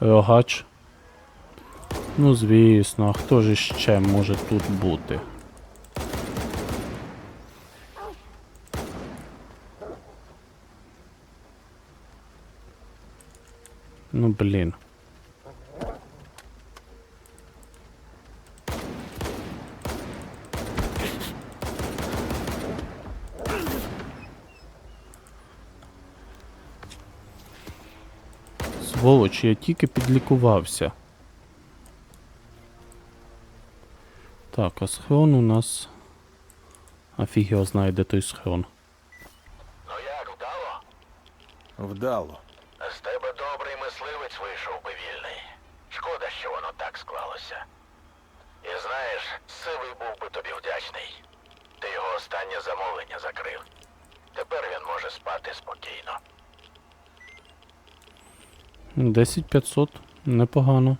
Рогач. Ну, звісно, а хто ж ще може тут бути? Ну, блін. Сволоч, я тільки підлікувався. Так, а схрон у нас. А фіг його знає, де той схрон. Ну як вдало? Вдало. З тебе добрий мисливець вийшов би вільний. Шкода, що воно так склалося. І знаєш, сивий був би тобі вдячний. Ти його останнє замовлення закрив. Тепер він може спати спокійно. 10500, непогано.